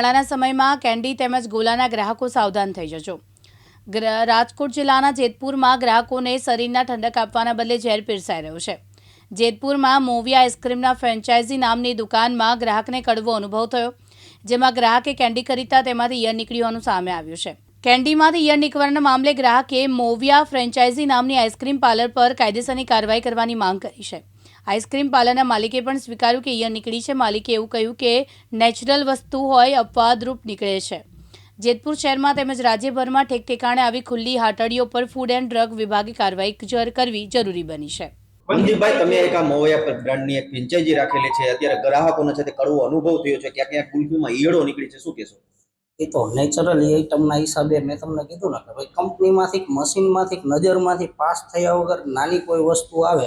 ઉનાળાના સમયમાં કેન્ડી તેમજ ગોલાના ગ્રાહકો સાવધાન થઈ જજો. રાજકોટ જિલ્લાના જેતપુરમાં ગ્રાહકોને શરીરના ઠંડક આપવાના બદલે ઝેર પીરસાઈ રહ્યો છે. જેતપુરમાં મોવી આઈસ્ક્રીમના ફ્રેન્ચાઇઝી નામની દુકાનમાં ગ્રાહકને કડવો અનુભવ થયો, જેમાં ગ્રાહકે કેન્ડી ખરીદતા તેમાંથી ઈયર હોવાનું સામે આવ્યું છે. કેન્ડીમાંથી ઈયર નીકળવાના મામલે ગ્રાહકે મોવિયા ફ્રેન્ચાઇઝી નામની આઈસ્ક્રીમ પાર્લર પર કાયદેસરની કાર્યવાહી કરવાની માંગ કરી છે. આઈસ્ક્રીમ પાર્લરના માલિકે પણ સ્વીકાર્યું કે ઈયળ નીકળી છે. માલિકે એવું કહ્યું કે નેચરલ વસ્તુ હોય અપવાદરૂપ નીકળે છે. જેતપુર શહેરમાં તેમજ રાજ્યભરમાં ઠેક ઠેકાણે આવી ખુલ્લી હાટડીઓ પર ફૂડ એન્ડ ડ્રગ વિભાગે કાર્યવાહી જર- કરવી જરૂરી બની છે. મનજીભાઈ તમે એક આ મોવયા બ્રાન્ડની એક ફ્રેન્ચાઇઝી રાખેલી છે. અત્યારે ગ્રાહકોને સાથે કડવો અનુભવ થયો છે. ક્યાંક ક્યાંક કુલ્ફીમાં ઈયળો નીકળી છે શું કહેશો? એ તો નેચરલી આઈટમના હિસાબે મેં તમને કીધું ને કે ભાઈ કંપનીમાંથી મશીનમાંથી નજરમાંથી પાસ થયા વગર નાની કોઈ વસ્તુ આવે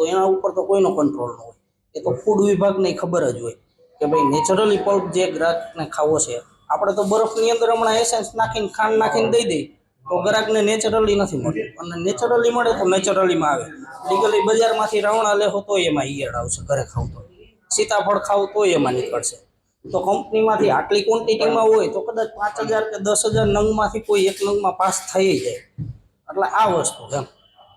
તો એના ઉપર તો કોઈનો કંટ્રોલ ન હોય. એ તો ફૂડ વિભાગને ખબર જ હોય કે ભાઈ નેચરલી પલ્પ જે ગ્રાહકને ખાવો છે, આપણે તો બરફની અંદર હમણાં એસેન્સ નાખીને, ખાંડ નાખીને દઈ દઈએ, તો ગ્રાહકને નેચરલી નથી મળતું. અને નેચરલી મળે તો નેચરલીમાં આવે. લીગલી બજારમાંથી રાવણા લેહો તો એમાં ઈયળ આવશે, ઘરે ખાવ તો સીતાફળ ખાવ તો એમાં નીકળશે. તો કંપનીમાંથી આટલી ક્વોન્ટિટીમાં હોય તો કદાચ પાંચ હજાર કે દસ હજાર નંગમાંથી કોઈ એક નંગમાં પાસ થઈ જાય. એટલે આ વસ્તુ એમ.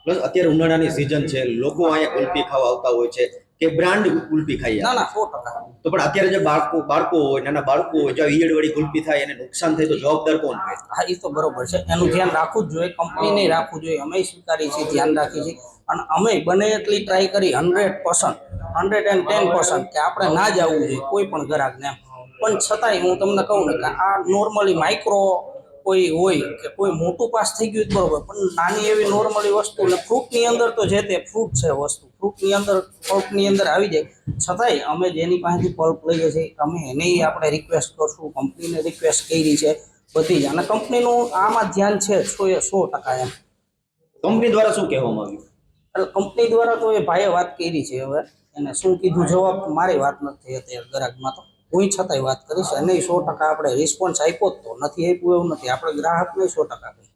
પ્લસ અત્યારે ઉનાળાની સિઝન છે લોકો અહીંયા કુલ્ફી ખાવા આવતા હોય છે કે બ્રાન્ડ કુલ્ફી ખાઈએ ના ના સો ટકા. તો પણ અત્યારે જે બાળકો બાળકો હોય નાના બાળકો હોય જો ઈયળ વાળી કુલ્ફી થાય એને નુકસાન થાય તો જવાબદાર કોણ છે હા એ તો બરોબર છે. એનું ધ્યાન રાખવું જ જોઈએ કંપનીને રાખવું જોઈએ. અમે સ્વીકારીએ છીએ ધ્યાન રાખીએ છીએ. અને અમે બને એટલી ટ્રાય કરી hundred percent hundred and ten percent કે આપણે ના જ આવવું જોઈએ કોઈ પણ ગ્રાહકને એમ. પણ છતાંય હું તમને કહું ને કે આ નોર્મલી માઇક્રો કોઈ હોય કે કોઈ મોટું પાસ થઈ ગયું બરોબર પણ નાની એવી નોર્મલી વસ્તુ એટલે ફ્રૂટની અંદર તો જે તે ફ્રૂટ છે વસ્તુ ફ્રૂટની અંદર પલ્પની અંદર આવી જાય. છતાંય અમે જેની પાસેથી પલ્પ લઈએ છીએ અમે એને આપણે રિક્વેસ્ટ કરશું કંપનીને રિક્વેસ્ટ કરી છે બધી જ. અને કંપનીનું આમાં ધ્યાન છે સો એ સો ટકા એમ. કંપની દ્વારા શું કહેવામાં આવ્યું? એટલે કંપની દ્વારા તો એ ભાઈએ વાત કરી છે હવે એને શું કીધું જવાબ મારી વાત નથી અત્યારે ગ્રાહકમાં તો. હું છતાંય વાત કરીશ અને સો ટકા આપણે રિસ્પોન્સ આપ્યો જ તો. નથી આપ્યું એવું નથી. આપણે ગ્રાહકને સો ટકા કહીએ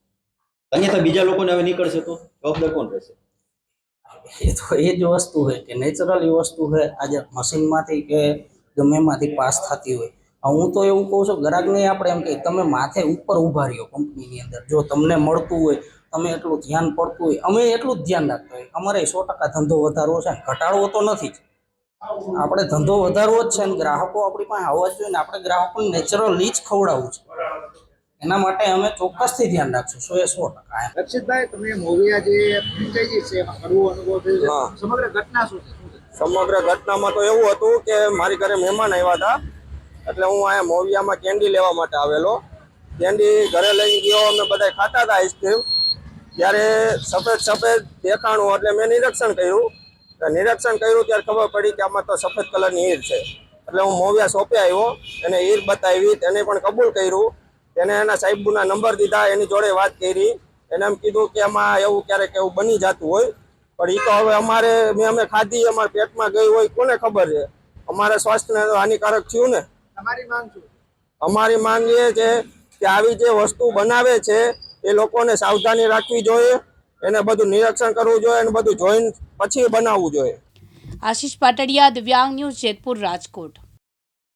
અન્યથા બીજા લોકોને હવે નીકળશે તો? જવાબદાર કોણ રહેશે. એ તો એ જ વસ્તુ છે કે નેચરલી વસ્તુ છે. આજે મશીનમાંથી કે ગમે એમાંથી પાસ થતી હોય. હું તો એવું કહું છું ગ્રાહકને આપણે એમ કે તમે માથે ઉપર ઊભા રહ્યો કંપનીની અંદર. જો તમને મળતું હોય તમે એટલું ધ્યાન પડતું હોય અમે એટલું જ ધ્યાન રાખતા હોય. અમારે સો ટકા ધંધો વધારવો છે. ઘટાડવો તો નથી જ. આપણે ધંધો વધારવો જ છે ને ગ્રાહકો આપણી પાસે આવવા જ જોઈએ ને આપણે ગ્રાહકોને નેચરલી જ ખવડાવવું છે. એના માટે અમે ચોક્કસથી ધ્યાન રાખશું સો એ સો ટકા એમ. રક્ષિતભાઈ તમે મોવિયા જે ફ્રેન્ચાઇઝી છે એમાં કડવો અનુભવ થયો સમગ્ર ઘટના શું છે? સમગ્ર ઘટનામાં તો એવું હતું કે મારી ઘરે મહેમાન આવ્યા હતા. એટલે હું અહીંયા મોવિયામાં કેન્ડી લેવા માટે આવેલો. કેન્ડી ઘરે લઈને ગયો અમે બધા ખાતા હતા આઈસ્ક્રીમ ત્યારે સફેદ સફેદ દેખાણું એટલે મેં નિરીક્ષણ કર્યું. નિરીક્ષણ કર્યું ત્યારે ખબર પડી કે આમાં તો સફેદ કલરની ઈર છે. એટલે હું મોવિયા સોંપે આવ્યો એને ઈર બતાવી તેને પણ કબૂલ કર્યું. તેને એના સાહેબના નંબર દીધા એની જોડે વાત કરી. એને એમ કીધું કે આમાં એવું ક્યારેક એવું બની જતું હોય. પણ એ તો હવે અમારે મેં અમે ખાધી અમારા પેટમાં ગઈ હોય કોને ખબર છે? અમારા સ્વાસ્થ્યને હાનિકારક થયું ને. તમારી માંગ અમારી માંગ એ છે કે આવી જે વસ્તુ બનાવે છે એ લોકોને સાવધાની રાખવી જોઈએ. એને બધું નિરીક્ષણ કરવું જોઈએ અને બધું જોઈન પછી બનાવવું જોઈએ. આશીષ પાટડિયા, દિવ્યાંગ ન્યૂઝ જેતપુર રાજકોટ.